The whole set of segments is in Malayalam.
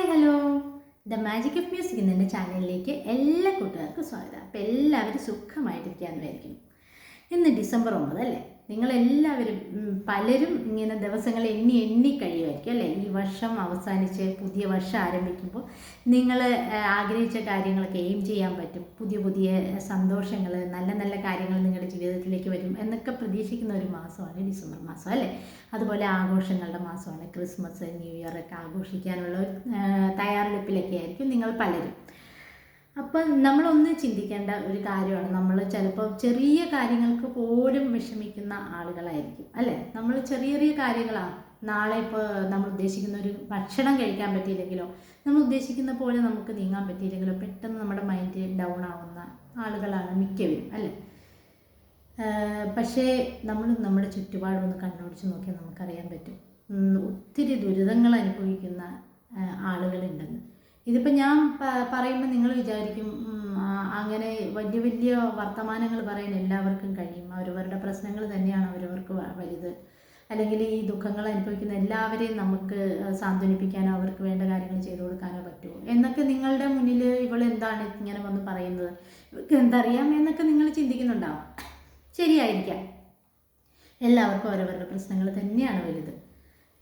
Hi hello the magic of music എന്ന ചാനലിലേക്ക് എല്ലാ കൂട്ടുകാർക്കും സ്വാഗതം. അപ്പോൾ എല്ലാവരും സുഖമായിട്ടിരിക്കാമെന്ന് വിചാരിക്കുന്നു. ഇന്ന് ഡിസംബർ ഒമ്പത് അല്ലേ നിങ്ങളെല്ലാവരും പലരും ഇങ്ങനെ ദിവസങ്ങൾ എണ്ണി എണ്ണി കഴിയുമായിരിക്കും അല്ലേ? ഈ വർഷം അവസാനിച്ച് പുതിയ വർഷം ആരംഭിക്കുമ്പോൾ നിങ്ങൾ ആഗ്രഹിച്ച കാര്യങ്ങളൊക്കെ എയിം ചെയ്യാൻ പറ്റും. പുതിയ പുതിയ സന്തോഷങ്ങൾ നല്ല നല്ല കാര്യങ്ങൾ നിങ്ങളുടെ ജീവിതത്തിലേക്ക് വരും എന്നൊക്കെ പ്രതീക്ഷിക്കുന്ന ഒരു മാസമാണ് ഡിസംബർ മാസം അല്ലേ? അതുപോലെ ആഘോഷങ്ങളുടെ മാസമാണ്. ക്രിസ്മസ് ന്യൂ ഇയർ ഒക്കെ ആഘോഷിക്കാനുള്ള തയ്യാറെടുപ്പിലൊക്കെ ആയിരിക്കും നിങ്ങൾ പലരും. അപ്പം നമ്മളൊന്ന് ചിന്തിക്കേണ്ട ഒരു കാര്യമാണ്. നമ്മൾ ചിലപ്പോൾ ചെറിയ കാര്യങ്ങൾക്ക് പോലും വിഷമിക്കുന്ന ആളുകളായിരിക്കും അല്ലേ? നമ്മൾ ചെറിയ ചെറിയ കാര്യങ്ങളാണ്. നാളെ ഇപ്പോൾ നമ്മൾ ഉദ്ദേശിക്കുന്ന ഒരു ഭക്ഷണം കഴിക്കാൻ പറ്റിയില്ലെങ്കിലോ നമ്മൾ ഉദ്ദേശിക്കുന്ന പോലെ നമുക്ക് നീങ്ങാൻ പറ്റിയില്ലെങ്കിലോ പെട്ടെന്ന് നമ്മുടെ മൈൻഡ് ഡൗൺ ആവുന്ന ആളുകളാണ് മിക്കവരും അല്ലേ? പക്ഷേ നമ്മൾ നമ്മുടെ ചുറ്റുപാടൊന്ന് കണ്ണോടിച്ച് നോക്കിയാൽ നമുക്കറിയാൻ പറ്റും. ഒത്തിരി ദുരിതങ്ങൾ അനുഭവിക്കുന്ന ആളുകളുണ്ടെന്ന്. ഇതിപ്പോൾ ഞാൻ പറയുമ്പോൾ നിങ്ങൾ വിചാരിക്കും അങ്ങനെ വലിയ വലിയ വർത്തമാനങ്ങൾ പറയാൻ എല്ലാവർക്കും കഴിയും. അവരവരുടെ പ്രശ്നങ്ങൾ തന്നെയാണ് അവരവർക്ക് വലുത്. അല്ലെങ്കിൽ ഈ ദുഃഖങ്ങൾ അനുഭവിക്കുന്ന എല്ലാവരെയും നമുക്ക് സാന്ത്വനിപ്പിക്കാനോ അവർക്ക് വേണ്ട കാര്യങ്ങൾ ചെയ്തു കൊടുക്കാനോ പറ്റുമോ എന്നൊക്കെ നിങ്ങളുടെ മുന്നിൽ ഇവൾ എന്താണ് ഇങ്ങനെ വന്ന് പറയുന്നത്? ഇവർക്ക് എന്തറിയാം എന്നൊക്കെ നിങ്ങൾ ചിന്തിക്കുന്നുണ്ടാവും. ശരിയായിരിക്കാം. എല്ലാവർക്കും അവരവരുടെ പ്രശ്നങ്ങൾ തന്നെയാണ് വലുത്.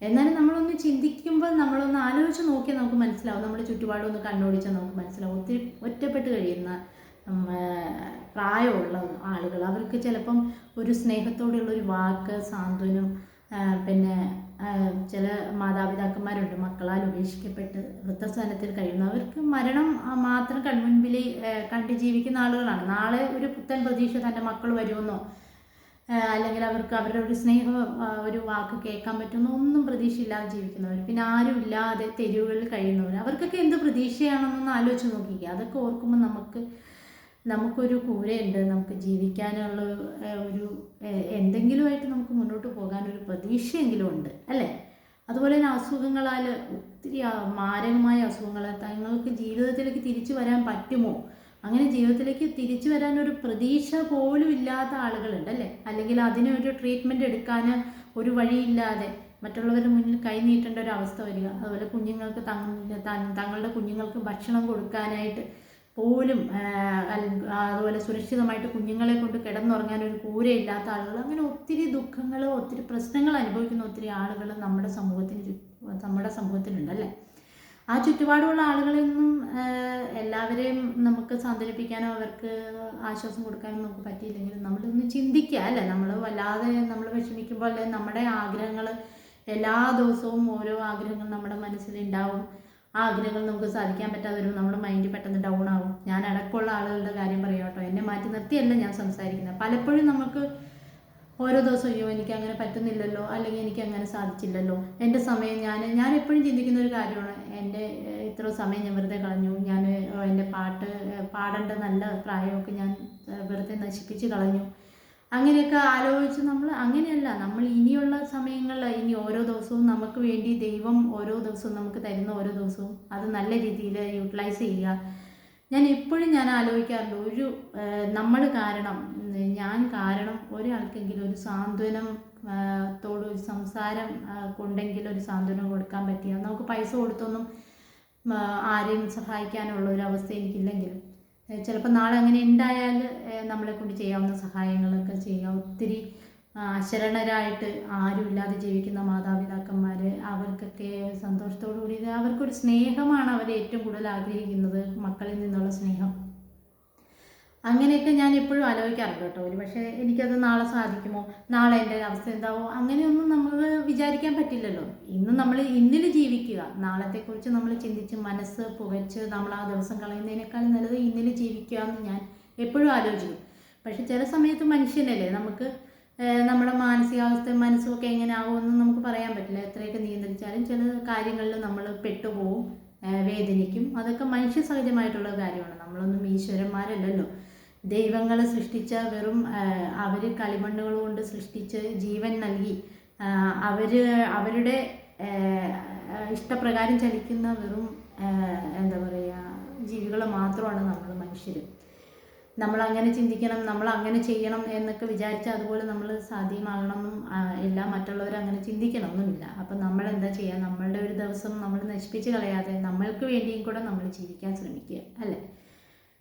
എന്നാലും നമ്മളൊന്ന് ചിന്തിക്കുമ്പോൾ നമ്മളൊന്ന് ആലോചിച്ച് നോക്കിയാൽ നമുക്ക് മനസ്സിലാവും. നമ്മുടെ ചുറ്റുപാടൊന്ന് കണ്ണോടിച്ചാൽ നമുക്ക് മനസ്സിലാവും. ഒത്തിരി ഒറ്റപ്പെട്ട് കഴിയുന്ന പ്രായമുള്ള ആളുകൾ. അവർക്ക് ചിലപ്പം ഒരു സ്നേഹത്തോടെയുള്ള ഒരു വാക്ക് സാന്ത്വനം പിന്നെ ചില മാതാപിതാക്കന്മാരുണ്ട്. മക്കളാൽ ഉപേക്ഷിക്കപ്പെട്ട് വൃദ്ധസ്ഥാനത്തിൽ കഴിയുന്ന അവർക്ക് മരണം മാത്രം കൺമുൻപിൽ കണ്ടു ജീവിക്കുന്ന ആളുകളാണ്. നാളെ ഒരു പുത്തൻ പ്രതീക്ഷ തന്റെ മക്കൾ വരുമെന്നോ അല്ലെങ്കിൽ അവർക്ക് അവരുടെ ഒരു സ്നേഹ ഒരു വാക്ക് കേൾക്കാൻ പറ്റുന്ന ഒന്നും പ്രതീക്ഷയില്ലാതെ ജീവിക്കുന്നവർ പിന്നെ ആരും ഇല്ലാതെ തെരുവുകളിൽ കഴിയുന്നവർ അവർക്കൊക്കെ എന്ത് പ്രതീക്ഷയാണെന്നൊന്ന് ആലോചിച്ച് നോക്കിക്കുക അതൊക്കെ ഓർക്കുമ്പോൾ നമുക്ക് നമുക്കൊരു കൂരയുണ്ട്. നമുക്ക് ജീവിക്കാനുള്ള ഒരു എന്തെങ്കിലുമായിട്ട് നമുക്ക് മുന്നോട്ട് പോകാനൊരു പ്രതീക്ഷയെങ്കിലും ഉണ്ട്. അല്ലേ? അതുപോലെ തന്നെ അസുഖങ്ങളാൽ ഒത്തിരി മാരകമായ അസുഖങ്ങൾ തങ്ങൾക്ക് ജീവിതത്തിലേക്ക് തിരിച്ചു വരാൻ പറ്റുമോ? അങ്ങനെ ജീവിതത്തിലേക്ക് തിരിച്ചു വരാൻ ഒരു പ്രതീക്ഷ പോലും ഇല്ലാത്ത ആളുകളുണ്ട് അല്ലേ? അല്ലെങ്കിൽ അതിനൊരു ട്രീറ്റ്മെന്റ് എടുക്കാൻ ഒരു വഴിയില്ലാതെ മറ്റുള്ളവരുടെ മുന്നിൽ കൈ നീട്ടേണ്ട ഒരു അവസ്ഥ വരിക. അതുപോലെ കുഞ്ഞുങ്ങൾക്ക് തങ്ങ- തങ്ങളുടെ കുഞ്ഞുങ്ങൾക്ക് ഭക്ഷണം കൊടുക്കാനായിട്ട് പോലും അതുപോലെ സുരക്ഷിതമായിട്ട് കുഞ്ഞുങ്ങളെ കൊണ്ട് കിടന്നുറങ്ങാൻ ഒരു കൂരയില്ലാത്ത ആളുകൾ അങ്ങനെ ഒത്തിരി ദുഃഖങ്ങൾ ഒത്തിരി പ്രശ്നങ്ങൾ അനുഭവിക്കുന്ന ഒത്തിരി ആളുകൾ നമ്മുടെ സമൂഹത്തിന് നമ്മുടെ സമൂഹത്തിലുണ്ട് അല്ലേ? ആ ചുറ്റുപാടുമുള്ള ആളുകളിൽ നിന്നും എല്ലാവരെയും നമുക്ക് സാന്ത്വനിപ്പിക്കാനോ അവർക്ക് ആശ്വാസം കൊടുക്കാനോ നമുക്ക് പറ്റിയില്ലെങ്കിലും നമ്മളൊന്ന് ചിന്തിക്കുക അല്ലേ? നമ്മൾ വല്ലാതെ നമ്മൾ വിഷമിക്കുമ്പോൾ അല്ലെ നമ്മുടെ ആഗ്രഹങ്ങൾ എല്ലാ ദിവസവും ഓരോ ആഗ്രഹങ്ങൾ നമ്മുടെ മനസ്സിലുണ്ടാവും. ആ ആഗ്രഹങ്ങൾ നമുക്ക് സാധിക്കാൻ പറ്റാതെ വരും നമ്മുടെ മൈൻഡ് പെട്ടെന്ന് ഡൗൺ ആവും. ഞാൻ അടക്കമുള്ള ആളുകളുടെ കാര്യം പറയാം കേട്ടോ. എന്നെ മാറ്റി നിർത്തിയല്ല ഞാൻ സംസാരിക്കുന്നത്. പലപ്പോഴും നമുക്ക് ഓരോ ദിവസവും അയ്യോ എനിക്ക് അങ്ങനെ പറ്റുന്നില്ലല്ലോ അല്ലെങ്കിൽ എനിക്ക് അങ്ങനെ സാധിച്ചില്ലല്ലോ. എന്റെ സമയം ഞാൻ ഞാൻ എപ്പോഴും ചിന്തിക്കുന്ന ഒരു കാര്യമാണ്. എന്റെ ഇത്ര സമയം ഞാൻ വെറുതെ കളഞ്ഞു. ഞാൻ എന്റെ പാട്ട് പാടേണ്ട നല്ല പ്രായമൊക്കെ ഞാൻ വെറുതെ നശിപ്പിച്ച് കളഞ്ഞു. അങ്ങനെയൊക്കെ ആലോചിച്ച് നമ്മൾ അങ്ങനെയല്ല. നമ്മൾ ഇനിയുള്ള സമയങ്ങളിൽ ഇനി ഓരോ ദിവസവും നമുക്ക് വേണ്ടി ദൈവം ഓരോ ദിവസവും നമുക്ക് തരുന്ന ഓരോ ദിവസവും അത് നല്ല രീതിയിൽ യൂട്ടിലൈസ് ചെയ്യുക. ഞാൻ എപ്പോഴും ഞാൻ ആലോചിക്കാറുണ്ട്. ഒരു നമ്മൾ കാരണം ഞാൻ കാരണം ഒരാൾക്കെങ്കിലും ഒരു സാന്ത്വനം ആ, ത്തോട് ഒരു സംസാരം കൊണ്ടെങ്കിലും ഒരു സാന്ത്വനം കൊടുക്കാൻ പറ്റിയ നമുക്ക് പൈസ കൊടുത്തൊന്നും ആരെയും സഹായിക്കാനുള്ള ഒരു അവസ്ഥ എനിക്കില്ലെങ്കിലും ചിലപ്പോൾ നാളെ അങ്ങനെ ഉണ്ടായാൽ നമ്മളെ കൊണ്ട് ചെയ്യാവുന്ന സഹായങ്ങളൊക്കെ ചെയ്യാം. ഒത്തിരി അശരണരായിട്ട് ആരുമില്ലാതെ ജീവിക്കുന്ന മാതാപിതാക്കന്മാർ അവർക്കൊക്കെ സന്തോഷത്തോടു കൂടി അവർക്കൊരു സ്നേഹമാണ് അവർ ഏറ്റവും കൂടുതൽ ആഗ്രഹിക്കുന്നത് മക്കളിൽ നിന്നുള്ള സ്നേഹം. അങ്ങനെയൊക്കെ ഞാൻ എപ്പോഴും ആലോചിക്കാറുണ്ട് കേട്ടോ. ഒരു പക്ഷേ എനിക്കത് നാളെ സാധിക്കുമോ? നാളെ എന്റെ അവസ്ഥ എന്താവോ? അങ്ങനെയൊന്നും നമ്മൾ വിചാരിക്കാൻ പറ്റില്ലല്ലോ. ഇന്ന് നമ്മൾ ഇന്നിൽ ജീവിക്കുക. നാളത്തെക്കുറിച്ച് നമ്മൾ ചിന്തിച്ച് മനസ്സ് പുകച്ച് നമ്മൾ ആ ദിവസം കളയുന്നതിനേക്കാൾ നല്ലത് ഇന്നിൽ ജീവിക്കുക എന്ന് ഞാൻ എപ്പോഴും ആലോചിക്കും. പക്ഷെ ചില സമയത്ത് മനുഷ്യനല്ലേ നമുക്ക് നമ്മുടെ മാനസികാവസ്ഥ മനസ്സും ഒക്കെ എങ്ങനെ ആകുമെന്ന് നമുക്ക് പറയാൻ പറ്റില്ല. എത്രയൊക്കെ നിയന്ത്രിച്ചാലും ചില കാര്യങ്ങളിൽ നമ്മൾ പെട്ടുപോകും വേദനിക്കും. അതൊക്കെ മനുഷ്യ സഹജമായിട്ടുള്ള കാര്യമാണ്. നമ്മളൊന്നും ഈശ്വരന്മാരല്ലല്ലോ. ദൈവങ്ങൾ സൃഷ്ടിച്ച വെറും അവർ കളിമണ്ണുകൾ കൊണ്ട് സൃഷ്ടിച്ച് ജീവൻ നൽകി. അവർ അവരുടെ ഇഷ്ടപ്രകാരം ചലിക്കുന്ന വെറും എന്താ പറയുക ജീവികൾ മാത്രമാണ് നമ്മൾ മനുഷ്യർ നമ്മൾ അങ്ങനെ ചിന്തിക്കണം നമ്മൾ അങ്ങനെ ചെയ്യണം എന്നൊക്കെ വിചാരിച്ചാൽ അതുപോലെ നമ്മൾ സാധ്യമാകണമെന്നും ഇല്ല മറ്റുള്ളവർ അങ്ങനെ ചിന്തിക്കണമെന്നുമില്ല. അപ്പം നമ്മൾ എന്താ ചെയ്യുക നമ്മളുടെ ഒരു ദിവസം നമ്മൾ നശിപ്പിച്ച് കളയാതെ നമ്മൾക്ക് വേണ്ടിയും കൂടെ നമ്മൾ ജീവിക്കാൻ ശ്രമിക്കുക അല്ലേ?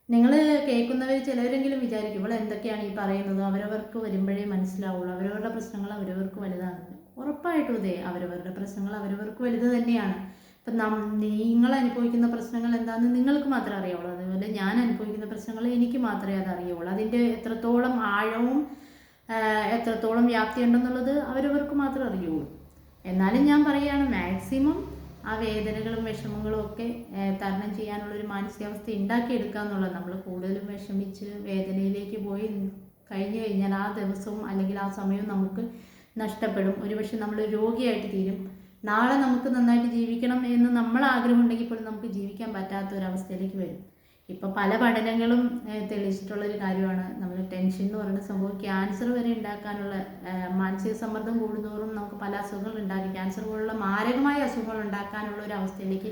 നിങ്ങൾ കേൾക്കുന്നവർ ചിലവരെങ്കിലും വിചാരിക്കും ഇവിടെ എന്തൊക്കെയാണ് ഈ പറയുന്നത്? അവരവർക്ക് വരുമ്പോഴേ മനസ്സിലാവുള്ളൂ. അവരവരുടെ പ്രശ്നങ്ങൾ അവരവർക്ക് വലുതാണ്. ഉറപ്പായിട്ടും ഇതേ അവരവരുടെ പ്രശ്നങ്ങൾ അവരവർക്ക് വലുത് തന്നെയാണ്. ഇപ്പം നം നിങ്ങൾ അനുഭവിക്കുന്ന പ്രശ്നങ്ങൾ എന്താണെന്ന് നിങ്ങൾക്ക് മാത്രമേ അറിയാവുള്ളൂ. അതുപോലെ ഞാൻ അനുഭവിക്കുന്ന പ്രശ്നങ്ങൾ എനിക്ക് മാത്രമേ അത് അറിയുള്ളൂ. അതിന്റെ എത്രത്തോളം ആഴവും എത്രത്തോളം വ്യാപ്തി ഉണ്ടെന്നുള്ളത് അവരവർക്ക് മാത്രമേ അറിയുള്ളൂ. എന്നാലും ഞാൻ പറയുകയാണ് മാക്സിമം ആ വേദനകളും വിഷമങ്ങളും ഒക്കെ തരണം ചെയ്യാനുള്ള ഒരു മാനസികാവസ്ഥ ഉണ്ടാക്കിയെടുക്കുക എന്നുള്ളത്. നമ്മൾ കൂടുതലും വിഷമിച്ച് വേദനയിലേക്ക് പോയി കഴിഞ്ഞു കഴിഞ്ഞാൽ ആ ദിവസവും അല്ലെങ്കിൽ ആ സമയവും നമുക്ക് നഷ്ടപ്പെടും. ഒരുപക്ഷെ നമ്മൾ രോഗിയായിട്ട് തീരും. നാളെ നമുക്ക് നന്നായിട്ട് ജീവിക്കണം എന്ന് നമ്മൾ ആഗ്രഹമുണ്ടെങ്കിൽ പോലും നമുക്ക് ജീവിക്കാൻ പറ്റാത്ത ഒരവസ്ഥയിലേക്ക് വരും. ഇപ്പോൾ പല പഠനങ്ങളും തെളിയിച്ചിട്ടുള്ള ഒരു കാര്യമാണ്. നമ്മൾ ടെൻഷൻ എന്ന് പറയുന്ന സംഭവം ക്യാൻസർ വരെ ഉണ്ടാക്കാനുള്ള മാനസിക സമ്മർദ്ദം കൂടുന്തോറും നമുക്ക് പല അസുഖങ്ങൾ ഉണ്ടാക്കി ക്യാൻസർ പോലുള്ള മാരകമായ അസുഖങ്ങൾ ഉണ്ടാക്കാനുള്ള ഒരു അവസ്ഥയിലേക്ക്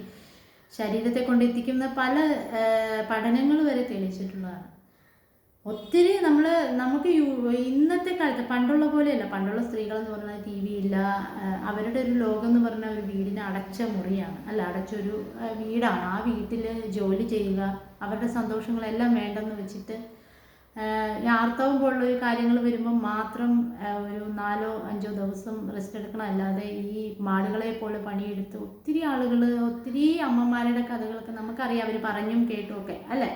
ശരീരത്തെ കൊണ്ടെത്തിക്കുന്ന പല പഠനങ്ങൾ വരെ തെളിയിച്ചിട്ടുള്ളതാണ്. ഒത്തിരി നമ്മൾ നമുക്ക് ഇന്നത്തെ കാലത്ത് പണ്ടുള്ള പോലെയല്ല. പണ്ടുള്ള സ്ത്രീകൾ എന്ന് പറഞ്ഞാൽ ടി വി ഇല്ല അവരുടെ ഒരു ലോകം എന്ന് പറഞ്ഞാൽ ഒരു വീടിനെ അടച്ച മുറിയാണ്. അല്ല അടച്ചൊരു വീടാണ്. ആ വീട്ടിൽ ജോലി ചെയ്യുക അവരുടെ സന്തോഷങ്ങളെല്ലാം വേണ്ടെന്ന് വെച്ചിട്ട് ആർത്തവം പോലുള്ള ഒരു കാര്യങ്ങൾ വരുമ്പോൾ മാത്രം ഒരു നാലോ അഞ്ചോ ദിവസം റെസ്റ്റ് എടുക്കണം. അല്ലാതെ ഈ മാടുകളെ പോലെ പണിയെടുത്ത് ഒത്തിരി ആളുകൾ ഒത്തിരി അമ്മമാരുടെ കഥകളൊക്കെ നമുക്കറിയാം. അവർ പറഞ്ഞും കേട്ടും ഒക്കെ അല്ലേ?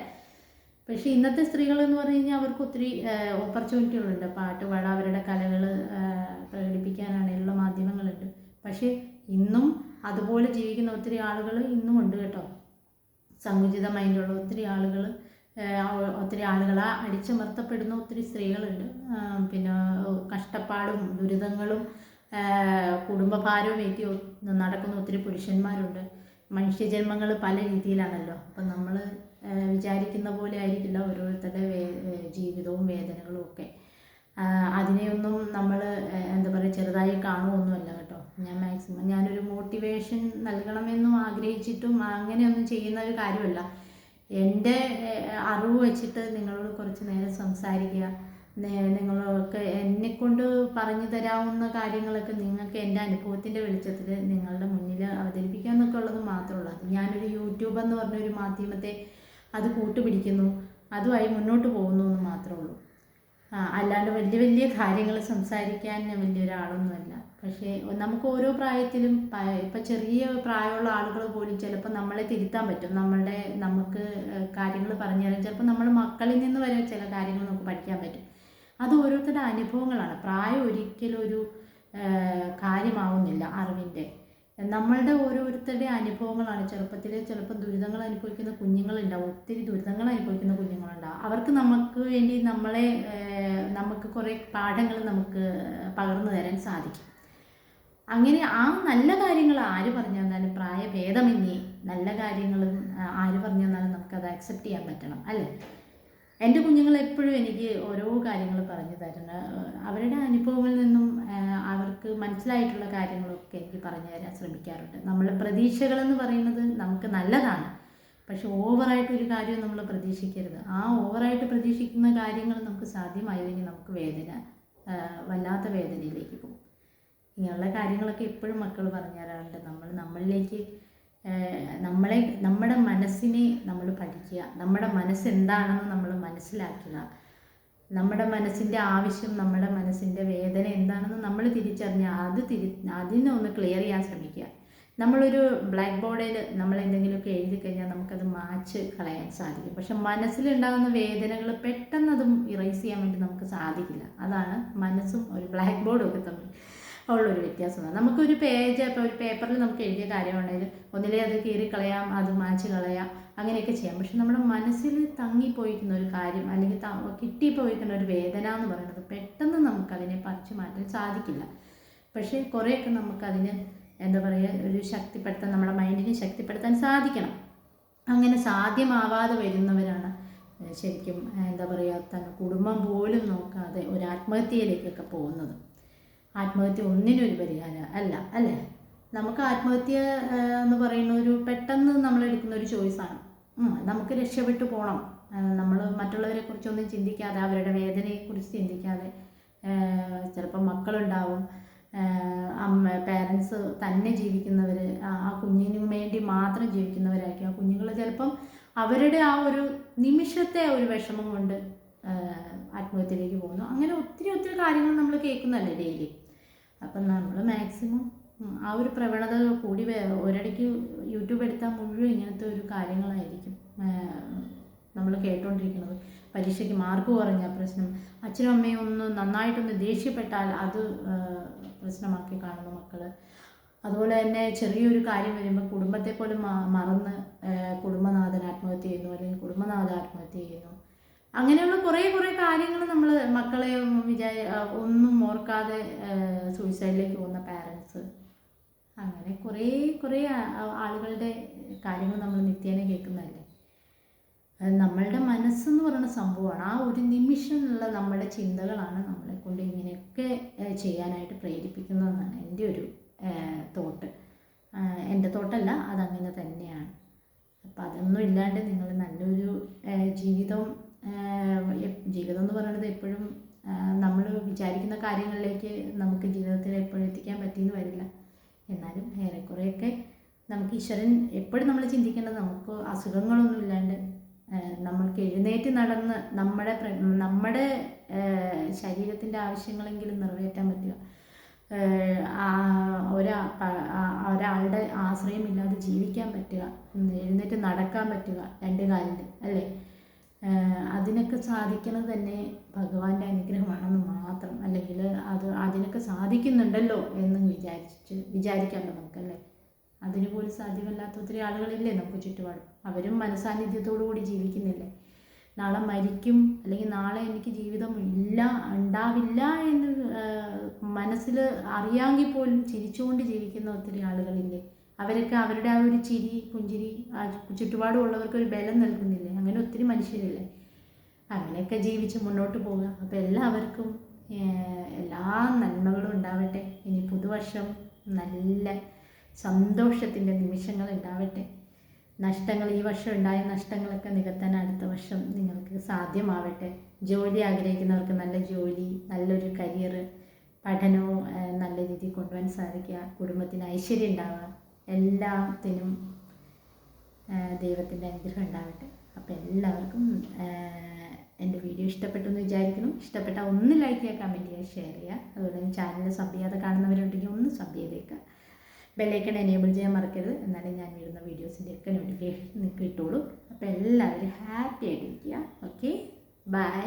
പക്ഷേ ഇന്നത്തെ സ്ത്രീകൾ എന്ന് പറഞ്ഞു കഴിഞ്ഞാൽ അവർക്ക് ഒത്തിരി ഓപ്പർച്യൂണിറ്റികളുണ്ട് പാട്ട് അവരുടെ കലകൾ പ്രകടിപ്പിക്കാനാണെങ്കിലും മാധ്യമങ്ങളുണ്ട്. പക്ഷേ ഇന്നും അതുപോലെ ജീവിക്കുന്ന ഒത്തിരി ആളുകൾ ഇന്നും ഉണ്ട് കേട്ടോ. സങ്കുചിത മൈൻഡുള്ള ഒത്തിരി ആളുകൾ ഒത്തിരി ആളുകൾ അടിച്ചമർത്തപ്പെടുന്ന ഒത്തിരി സ്ത്രീകളുണ്ട്. പിന്നെ കഷ്ടപ്പാടും ദുരിതങ്ങളും കുടുംബഭാരവും ഏറ്റി നടക്കുന്ന ഒത്തിരി പുരുഷന്മാരുണ്ട്. മനുഷ്യജന്മങ്ങൾ പല രീതിയിലാണല്ലോ. അപ്പം നമ്മൾ വിചാരിക്കുന്ന പോലെ ആയിരിക്കില്ല ഓരോരുത്തരുടെ വേ ജീവിതവും വേദനകളും ഒക്കെ. അതിനെയൊന്നും നമ്മൾ എന്താ പറയുക ചെറുതായി കാണുമൊന്നുമല്ല കേട്ടോ. ഞാൻ മാക്സിമം ഞാനൊരു മോട്ടിവേഷൻ നൽകണമെന്നും ആഗ്രഹിച്ചിട്ടും അങ്ങനെയൊന്നും ചെയ്യുന്ന ഒരു കാര്യമല്ല. എന്റെ അറിവ് വെച്ചിട്ട് നിങ്ങളോട് കുറച്ച് നേരം സംസാരിക്കുക. നേ- നിങ്ങളൊക്കെ എന്നെക്കൊണ്ട് പറഞ്ഞു തരാവുന്ന കാര്യങ്ങളൊക്കെ നിങ്ങൾക്ക് എന്റെ അനുഭവത്തിന്റെ വെളിച്ചത്തിൽ നിങ്ങളുടെ മുന്നിൽ അവതരിപ്പിക്കുക എന്നൊക്കെ ഉള്ളത് മാത്രമുള്ളൂ അത് ഞാനൊരു യൂട്യൂബ് എന്ന് പറഞ്ഞൊരു മാധ്യമത്തെ അത് കൂട്ടുപിടിക്കുന്നു. അതുമായി മുന്നോട്ട് പോകുന്നു എന്ന് മാത്രമേ ഉള്ളൂ അല്ലാണ്ട് വലിയ വലിയ കാര്യങ്ങൾ സംസാരിക്കാൻ വലിയൊരാളൊന്നുമല്ല പക്ഷേ നമുക്ക് ഓരോ പ്രായത്തിലും ഇപ്പം ചെറിയ പ്രായമുള്ള ആളുകൾ പോലും ചിലപ്പോൾ നമ്മളെ തിരുത്താൻ പറ്റും. നമ്മളുടെ നമുക്ക് കാര്യങ്ങൾ പറഞ്ഞു തരാൻ ചിലപ്പോൾ നമ്മൾ മക്കളിൽ നിന്ന് വരെ ചില കാര്യങ്ങൾ നമുക്ക് പഠിക്കാൻ പറ്റും. അത് ഓരോരുത്തരുടെ അനുഭവങ്ങളാണ്. പ്രായം ഒരിക്കലും ഒരു കാര്യമാവുന്നില്ല അറിവിന്റെ. നമ്മളുടെ ഓരോരുത്തരുടെ അനുഭവങ്ങളാണ്. ചെറുപ്പത്തിൽ ചിലപ്പോൾ ദുരിതങ്ങൾ അനുഭവിക്കുന്ന കുഞ്ഞുങ്ങളുണ്ടാവും. ഒത്തിരി ദുരിതങ്ങൾ അനുഭവിക്കുന്ന കുഞ്ഞുങ്ങളുണ്ടാവും. അവർക്ക് നമുക്ക് വേണ്ടി നമ്മളെ നമുക്ക് കുറേ പാഠങ്ങൾ നമുക്ക് പകർന്നു തരാൻ സാധിക്കും. അങ്ങനെ ആ നല്ല കാര്യങ്ങൾ ആര് പറഞ്ഞു തന്നാലും പ്രായഭേദമന്യേ നല്ല കാര്യങ്ങളും ആര് പറഞ്ഞു തന്നാലും നമുക്കത് അക്സെപ്റ്റ് ചെയ്യാൻ പറ്റണം അല്ലേ? എന്റെ കുഞ്ഞുങ്ങൾ എപ്പോഴും എനിക്ക് ഓരോ കാര്യങ്ങൾ പറഞ്ഞു തരുന്ന അവരുടെ അനുഭവങ്ങളിൽ നിന്നും അവർക്ക് മനസ്സിലായിട്ടുള്ള കാര്യങ്ങളൊക്കെ എനിക്ക് പറഞ്ഞു തരാൻ ശ്രമിക്കാറുണ്ട്. നമ്മളെ പ്രതീക്ഷകളെന്ന് പറയുന്നത് നമുക്ക് നല്ലതാണ്. പക്ഷെ ഓവറായിട്ട് ഒരു കാര്യം നമ്മൾ പ്രതീക്ഷിക്കരുത്. ആ ഓവറായിട്ട് പ്രതീക്ഷിക്കുന്ന കാര്യങ്ങൾ നമുക്ക് സാധ്യമായില്ലെങ്കിൽ നമുക്ക് വേദന വല്ലാത്ത വേദനയിലേക്ക് പോകും. ഇങ്ങനെയുള്ള കാര്യങ്ങളൊക്കെ എപ്പോഴും മക്കൾ പറഞ്ഞു തരാറുണ്ട്. നമ്മൾ നമ്മളിലേക്ക് നമ്മളെ നമ്മുടെ മനസ്സിനെ നമ്മൾ പഠിക്കുക. നമ്മുടെ മനസ്സ് എന്താണെന്ന് നമ്മൾ മനസ്സിലാക്കുക. നമ്മുടെ മനസ്സിന്റെ ആവശ്യം നമ്മുടെ മനസ്സിന്റെ വേദന എന്താണെന്ന് നമ്മൾ തിരിച്ചറിഞ്ഞ് അത് തിരി അതിനെ ഒന്ന് ക്ലിയർ ചെയ്യാൻ ശ്രമിക്കുക. നമ്മളൊരു ബ്ലാക്ക് ബോർഡിൽ നമ്മൾ എന്തെങ്കിലുമൊക്കെ എഴുതി കഴിഞ്ഞാൽ നമുക്കത് മാച്ച് കളയാൻ സാധിക്കും. പക്ഷെ മനസ്സിലുണ്ടാകുന്ന വേദനകൾ പെട്ടെന്ന് അതും ഇറേസ് ചെയ്യാൻ വേണ്ടി നമുക്ക് സാധിക്കില്ല. അതാണ് മനസ്സും ഒരു ബ്ലാക്ക് ബോർഡും ഒക്കെ തമ്മിൽ. ഉള്ളൊരു വ്യത്യാസമാണ് നമുക്കൊരു പേജ് ഇപ്പോൾ ഒരു പേപ്പറിൽ നമുക്ക് എഴുതിയ കാര്യമുണ്ടെങ്കിൽ ഒന്നിലേ അത് കീറി കളയാം അത് മാച്ച് കളയാം അങ്ങനെയൊക്കെ ചെയ്യാം. പക്ഷെ നമ്മുടെ മനസ്സിൽ തങ്ങിപ്പോയിരിക്കുന്ന ഒരു കാര്യം അല്ലെങ്കിൽ കിട്ടിപ്പോയിരിക്കുന്ന ഒരു വേദന എന്ന് പറയുന്നത് പെട്ടെന്ന് നമുക്കതിനെ പറിച്ചു മാറ്റാൻ സാധിക്കില്ല. പക്ഷേ കുറേയൊക്കെ നമുക്കതിന് എന്താ പറയുക ഒരു ശക്തിപ്പെടുത്താൻ നമ്മുടെ മൈൻഡിനെ ശക്തിപ്പെടുത്താൻ സാധിക്കണം. അങ്ങനെ സാധ്യമാവാതെ വരുന്നവരാണ് ശരിക്കും എന്താ പറയുക തന്നെ കുടുംബം പോലും നോക്കാതെ ഒരു ആത്മഹത്യയിലേക്കൊക്കെ പോകുന്നത്. ആത്മഹത്യ ഒന്നിനും ഒരു പരിഹാരം അല്ല അല്ലേ? നമുക്ക് ആത്മഹത്യ എന്ന് പറയുന്ന ഒരു പെട്ടെന്ന് നമ്മൾ എടുക്കുന്ന ഒരു ചോയ്സാണ് നമുക്ക് രക്ഷപ്പെട്ടു പോകണം നമ്മൾ മറ്റുള്ളവരെ കുറിച്ചൊന്നും ചിന്തിക്കാതെ അവരുടെ വേദനയെക്കുറിച്ച് ചിന്തിക്കാതെ ചിലപ്പോൾ മക്കളുണ്ടാവും. അമ്മ പേരൻസ് തന്നെ ജീവിക്കുന്നവർ ആ കുഞ്ഞിന് വേണ്ടി മാത്രം ജീവിക്കുന്നവരായിരിക്കും. ആ കുഞ്ഞുങ്ങൾ ചിലപ്പം അവരുടെ ആ ഒരു നിമിഷത്തെ ഒരു വിഷമം കൊണ്ട് ആത്മഹത്യയിലേക്ക് പോകുന്നു. അങ്ങനെ ഒത്തിരി ഒത്തിരി കാര്യങ്ങൾ നമ്മൾ കേൾക്കുന്നതല്ലേ ഡെയിലി അപ്പം നമ്മൾ മാക്സിമം ആ ഒരു പ്രവണത കൂടി ഒരിടയ്ക്ക് യൂട്യൂബ് എടുത്താൽ മുഴുവൻ ഇങ്ങനത്തെ ഒരു കാര്യങ്ങളായിരിക്കും നമ്മൾ കേട്ടുകൊണ്ടിരിക്കുന്നത് പരീക്ഷയ്ക്ക് മാർക്ക് കുറഞ്ഞ പ്രശ്നം അച്ഛനും അമ്മയും ഒന്ന് നന്നായിട്ടൊന്ന് ദേഷ്യപ്പെട്ടാൽ അത് പ്രശ്നമാക്കി കാണുന്നു മക്കൾ അതുപോലെ തന്നെ ചെറിയൊരു കാര്യം വരുമ്പോൾ കുടുംബത്തെ പോലും മറന്ന് കുടുംബനാഥൻ ആത്മഹത്യ ചെയ്യുന്നു അല്ലെങ്കിൽ കുടുംബനാഥ ആത്മഹത്യ ചെയ്യുന്നു. അങ്ങനെയുള്ള കുറേ കുറേ കാര്യങ്ങൾ നമ്മൾ മക്കളെ വിചാ ഒന്നും ഓർക്കാതെ സൂയിസൈഡിലേക്ക് പോകുന്ന പാരൻസ് അങ്ങനെ കുറേ കുറേ ആളുകളുടെ കാര്യങ്ങൾ നമ്മൾ നിത്യേന കേൾക്കുന്നതല്ലേ? അത് നമ്മളുടെ മനസ്സെന്ന് പറയുന്ന സംഭവമാണ്. ആ ഒരു നിമിഷമുള്ള നമ്മുടെ ചിന്തകളാണ് നമ്മളെ കൊണ്ട് ഇങ്ങനെയൊക്കെ ചെയ്യാനായിട്ട് പ്രേരിപ്പിക്കുന്നതെന്നാണ് എന്റെ ഒരു തോട്ട്. എന്റെ തോട്ടല്ല അതങ്ങനെ തന്നെയാണ്. അപ്പം അതൊന്നും ഇല്ലാണ്ട് നിങ്ങൾ നല്ലൊരു ജീവിതം ജീവിതം എന്ന് പറയുന്നത് എപ്പോഴും നമ്മൾ വിചാരിക്കുന്ന കാര്യങ്ങളിലേക്ക് നമുക്ക് ജീവിതത്തിൽ എപ്പോഴും എത്തിക്കാൻ പറ്റിയെന്ന് വരില്ല. എന്നാലും ഏറെക്കുറെയൊക്കെ നമുക്ക് ഈശ്വരൻ എപ്പോഴും നമ്മൾ ചിന്തിക്കേണ്ടത് നമുക്ക് അസുഖങ്ങളൊന്നും ഇല്ലാണ്ട് നമ്മൾക്ക് എഴുന്നേറ്റ് നടന്ന് നമ്മുടെ നമ്മുടെ ശരീരത്തിന്റെ ആവശ്യങ്ങളെങ്കിലും നിറവേറ്റാൻ പറ്റുക. ഒരാ ഒരാളുടെ ആശ്രയമില്ലാതെ ജീവിക്കാൻ പറ്റുക. എഴുന്നേറ്റ് നടക്കാൻ പറ്റുക. രണ്ട് കാലിൽ അല്ലേ? അതിനൊക്കെ സാധിക്കുന്നത് തന്നെ ഭഗവാന്റെ അനുഗ്രഹമാണെന്ന് മാത്രം. അല്ലെങ്കിൽ അത് അതിനൊക്കെ സാധിക്കുന്നുണ്ടല്ലോ എന്ന് വിചാരിച്ച് വിചാരിക്കാമല്ലോ നമുക്കല്ലേ? അതിന് പോലും സാധ്യമല്ലാത്ത ഒത്തിരി ആളുകളില്ലേ നമുക്ക് ചുറ്റുപാടും? അവരും മനസാന്നിധ്യത്തോടു കൂടി ജീവിക്കുന്നില്ലേ? നാളെ മരിക്കും അല്ലെങ്കിൽ നാളെ എനിക്ക് ജീവിതം ഇല്ല ഉണ്ടാവില്ല എന്ന് മനസ്സിൽ അറിയാമെങ്കിൽ പോലും ചിരിച്ചുകൊണ്ട് ജീവിക്കുന്ന ഒത്തിരി ആളുകളില്ലേ? അവരൊക്കെ അവരുടെ ആ ഒരു ചിരി പുഞ്ചിരി ചുറ്റുപാടുമുള്ളവർക്ക് ഒരു ബലം നൽകുന്നില്ലേ? അങ്ങനെ ഒത്തിരി മനുഷ്യരില്ലേ? അങ്ങനെയൊക്കെ ജീവിച്ച് മുന്നോട്ട് പോവുക. അപ്പോൾ എല്ലാവർക്കും എല്ലാ നന്മകളും ഉണ്ടാവട്ടെ. ഇനി പുതുവർഷം നല്ല സന്തോഷത്തിന്റെ നിമിഷങ്ങൾ ഉണ്ടാവട്ടെ. നഷ്ടങ്ങൾ ഈ വർഷം ഉണ്ടായ നഷ്ടങ്ങളൊക്കെ നികത്താൻ അടുത്ത വർഷം നിങ്ങൾക്ക് സാധ്യമാവട്ടെ. ജോലി ആഗ്രഹിക്കുന്നവർക്ക് നല്ല ജോലി നല്ലൊരു കരിയർ പഠനവും നല്ല രീതിയിൽ കൊണ്ടുപോകാൻ സാധിക്കുക. കുടുംബത്തിന് ഐശ്വര്യം ഉണ്ടാവുക. എല്ലാത്തിനും ദൈവത്തിന്റെ അനുഗ്രഹം ഉണ്ടാവട്ടെ. അപ്പോൾ എല്ലാവർക്കും എന്റെ വീഡിയോ ഇഷ്ടപ്പെട്ടു എന്ന് വിചാരിക്കുന്നു. ഇഷ്ടപ്പെട്ട ഒന്ന് ലൈക്ക് ചെയ്യുക കമന്റ് ചെയ്യുക ഷെയർ ചെയ്യുക. അതുപോലെ ചാനൽ സബ് ചെയ്യാതെ കാണുന്നവരുണ്ടെങ്കിൽ ഒന്ന് സബ് ചെയ്തേക്കുക. ബെല്ലൈക്കൺ എനേബിൾ ചെയ്യാൻ മറക്കരുത്. എന്നാലേ ഞാൻ വീടുന്ന വീഡിയോസിന്റെ ഒക്കെ നോട്ടിഫിക്കേഷൻ നിങ്ങൾക്ക് കിട്ടുള്ളൂ. അപ്പോൾ എല്ലാവരും ഹാപ്പി ആയിട്ടിരിക്കുക. Okay bye